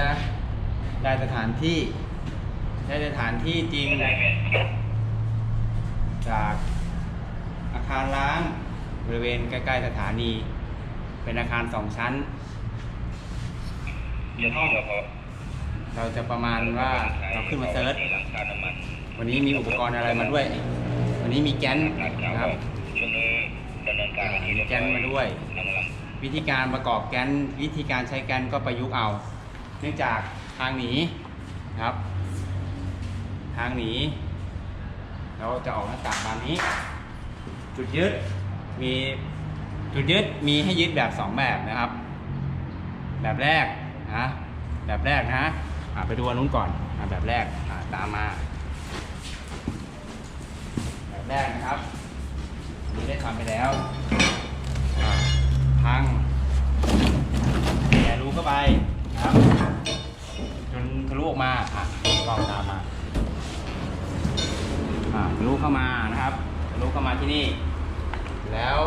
นะ ได้สถานที่ ได้สถานที่จริง จากอาคารล้างบริเวณใกล้ๆสถานี เป็นอาคารสองชั้นยี่ห้อครับผมเราจะประมาณว่าเราขึ้นมาเซิร์ชหลังคาน้ำมันวันนี้มีอุปกรณ์อะไรมาด้วย วันนี้มีแก๊นคนะครัรับบช่วงนี้ดำเนินการที่เรียบร้อยแก๊นมาด้วยน้ำมันวิธีการประกอบแก๊นวิธีการใช้แก๊นก็ประยุกต์เอา เนื่องจากทางหนีนะครับ ทางหนีเราจะออกหน้าต่างบานนี้ จุดยึดมีจุดยึดมีให้ยึดแบบสองแบบนะครับ แบบแรกนะแบบแรกนะอะไปดูอันนู้นก่อนอแบบแรกตามมา แบบแรกนะครับอันนี้ได้ทำไปแล้วพัง เข้ามานะครับทะลุเข้ามาที่นี่ แล้ว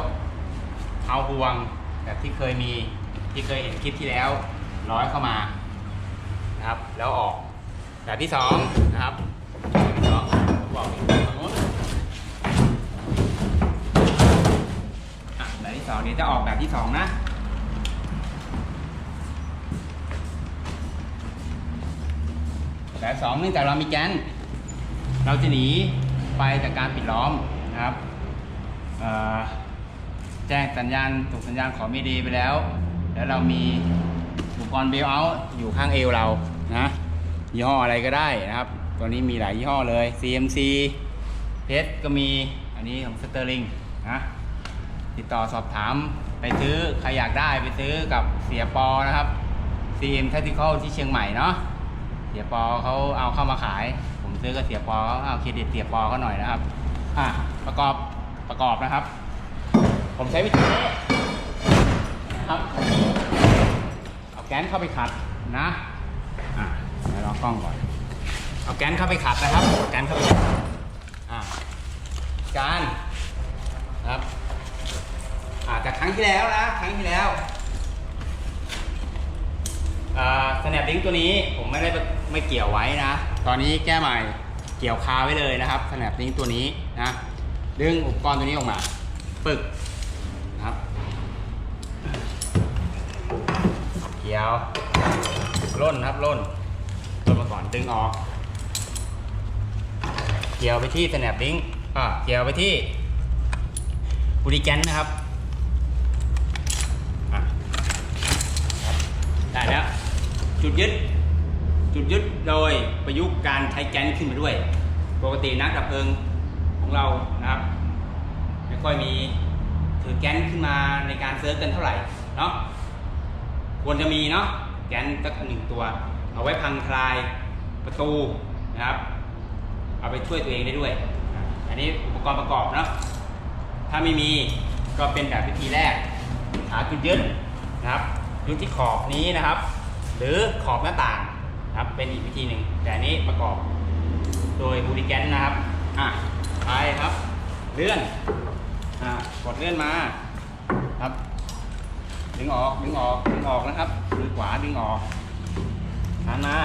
เอาห่วงแบบที่เคยมีที่เคยเห็นคลิปที่แล้วร้อยเข้ามานะครับ แล้วออกแบบที่สองนะครับแบบที่สองบอกอีกตรงนู้นอะแบบที่สองเดี๋ยวจะออกแบบที่สองนะแบบสองเนื่องจากเรามีแกนเราจะหนี ไปจากการปิดล้อมนะครับแจ้งสัญญาณส่งสัญญาณขอไม่ดีไปแล้ว แล้วเรามีอุปกรณ์เบลเอาอยู่ข้างเอวเรานะยี่ห้ออะไรก็ได้นะครับ ตัวนี้มีหลายยี่ห้อเลย CMC เพชรก็มีอันนี้ของสเตอร์ลิงนะติดต่อสอบถามไปซื้อใครอยากได้ไปซื้อกับเสียปอนะครับ CM Tactical ที่เชียงใหม่เนาะเสียปอเขาเอาเข้ามาขาย ผมซื้อก็เสียปอเขาเอาเครดิตเสียปอเขาหน่อยนะครับอะประกอบประกอบนะครับ ผมใช้วิธีนี้นะครับเอาแกนเข้าไปขัดนะอะเดี๋ยวลองกล้องก่อนเอาแกนเข้าไปขัดนะครับแกนเข้าไปอะการนะครับอะจากครั้งที่แล้วนะครั้งที่แล้วอ่าสแนปลิงตัวนี้ผมไม่ได้ไม่เกี่ยวไว้นะ ตอนนี้แก้ใหม่เกี่ยวคาไว้เลยนะครับสแนปลิงตัวนี้นะดึงอุปกรณ์ตัวนี้ออกมา ปึกนะครับ เกี่ยวล่นครับล่นล่นมาก่อนดึงออก เกี่ยวไปที่สแนปลิงอ่าเกี่ยวไปที่บูริแกนนะครับอะได้แล้วจุดยึด จุดยึดโดยประยุกต์การใช้แก๊นขึ้นมาด้วย ปกตินักดับเพลิงของเรานะครับไม่ค่อยมีถือแก๊นขึ้นมาในการเซิร์ชกันเท่าไหร่เนาะควรจะมีเนาะแก๊นสักหนึ่งตัว เอาไว้พังทลายประตูนะครับ เอาไปช่วยตัวเองได้ด้วย อันนี้อุปกรณ์ประกอบเนาะถ้าไม่มีก็เป็นแบบวิธีแรก หาจุดยึดนะครับยึดที่ขอบนี้นะครับ หรือขอบหน้าต่าง นะครับ เป็นอีกวิธีหนึ่งแต่นี้ประกอบ โดยบูริแกนนะครับ อะไปครับ เลื่อน อะกดเลื่อนมาครับ ดึงออกดึงออกดึงออกนะครับมือขวาดึงออกหันมา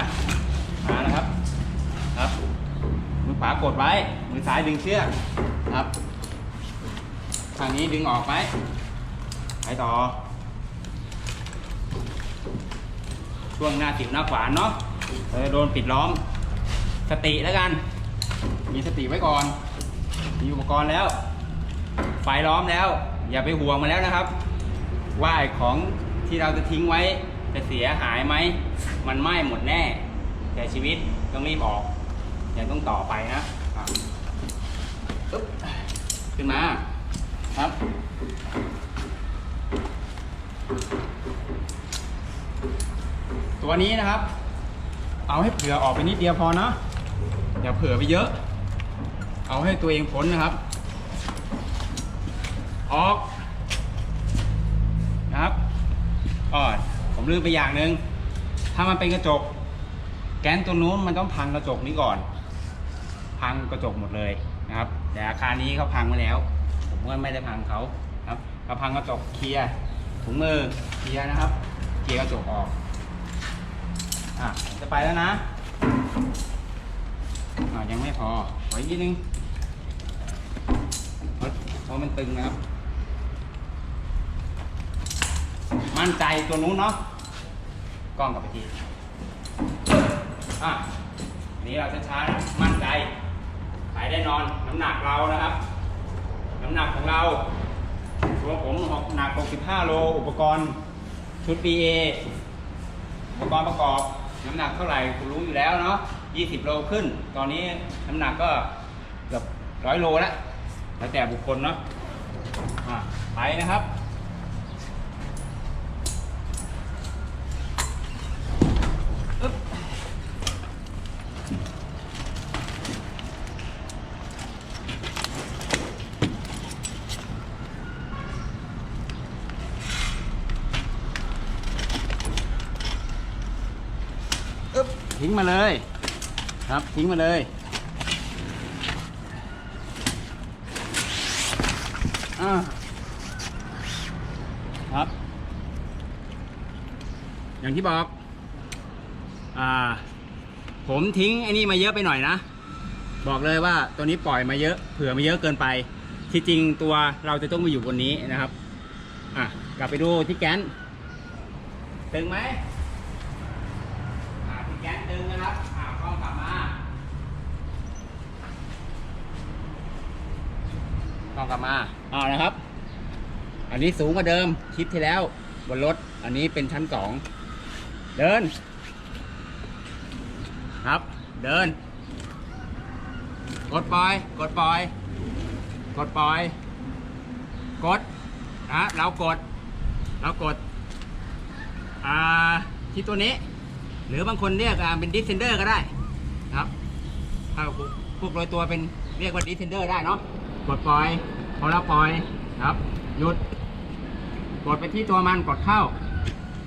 มานะครับ ครับมือขวากดไว้ มือซ้ายดึงเชือกครับทางนี้ดึงออกไหมไปต่อช่วงหน้าสิวหน้าขวานเนาะ เออโดนปิดล้อม สติแล้วกัน มีสติไว้ก่อน มีอุปกรณ์แล้ว ไฟล้อมแล้ว อย่าไปห่วงมาแล้วนะครับ ว่าไอ้ของที่เราจะทิ้งไว้ จะเสียหายไหม มันไหม้หมดแน่ แต่ชีวิตต้องรีบออกอย่าต้องต่อไปนะอะปึ๊บขึ้นมา ครับ ตัวนี้นะครับ เอาให้เผื่อออกไปนิดเดียวพอนะอย่าเผื่อไปเยอะ เอาให้ตัวเองพ้นนะครับ ออกนะครับอ๋อผมลืมไปอย่างหนึ่งถ้ามันเป็นกระจก แกนตัวนู้นมันต้องพังกระจกนี้ก่อน พังกระจกหมดเลยนะครับ แต่อาคารนี้เขาพังมาแล้ว ผมก็ไม่ได้พังเขาครับเขาพังกระจกเคลียร์ถุงมือเคลียร์นะครับ เคลียร์กระจกออก อะจะไปแล้วนะอะยังไม่พอขออีกนิดนึงเพราะเพราะมันตึงนะครับ มั่นใจตัวนู้นเนาะกล้องกลับไปทีอะอันนี้เราจะช้าๆนะมั่นใจขายได้นอนน้ำหนักเรานะครับ น้ำหนักของเราตัวผมหนัก 65 โล อุปกรณ์ชุด BA อุปกรณ์ประกอบ น้ำหนักเท่าไหร่คุณรู้อยู่แล้วเนาะ20 โลขึ้น ตอนนี้น้ำหนักก็เกือบร้อยโลแล้วแล้วแต่บุคคลเนาะอะไปนะครับอึ๊บ ทิ้งมาเลย ครับทิ้งมาเลยอครับ อย่างที่บอก อ่า ผมทิ้งไอ้นี่มาเยอะไปหน่อยนะ บอกเลยว่าตัวนี้ปล่อยมาเยอะเผื่อมาเยอะเกินไป ที่จริงตัวเราจะต้องมาอยู่บนนี้นะครับ อะ กลับไปดูที่แกนตึงไหมอ่าที่แกนตึงนะครับ อ่ากล้องกลับมา กล้องกลับมาอ่านะครับ อันนี้สูงกว่าเดิมคลิปที่แล้ว บนรถ อันนี้เป็นชั้นสองเดิน ครับ เดิน กดปล่อย กดปล่อย กดปล่อย กดนะเรากด เรากด อ่าที่ตัวนี้ หรือบางคนเรียกอ่าเป็นดิสเซนเดอร์ก็ได้ครับถ้าพวกโดยตัวเป็นเรียกว่าดิสเซนเดอร์ได้เนาะกดปล่อย พอเราปล่อยครับหยุด กดไปที่ตัวมันกดเข้า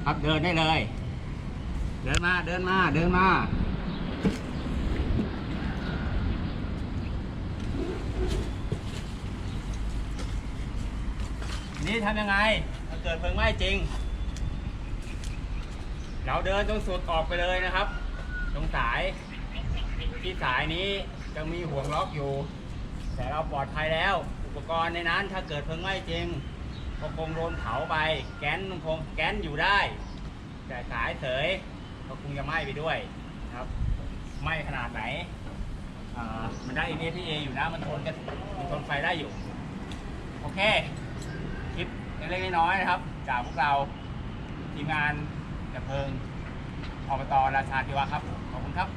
ครับเดินได้เลย เดินมาเดินมาเดินมานี่ทำยังไงถ้าเกิดเพลิงไหม้จริง เราเดินจนสุดออกไปเลยนะครับ ตรงสายที่สายนี้ยังมีห่วงล็อกอยู่ แต่เราปลอดภัยแล้ว อุปกรณ์ในนั้นถ้าเกิดเพลิงไหม้จริงก็คงโดนเผาไป แก๊สมันคงแก๊สอยู่ได้ แต่สายเสยก็คงจะไหม้ไปด้วยครับไหม้ขนาดไหนมันได้ NFPA อยู่นะมันทนกันมันทนไฟได้อยู่ โอเค คลิปเล็กๆน้อยๆนะครับ จากพวกเราทีมงานดับเพลิงอบตราชาธิวาครับ ขอบคุณครับ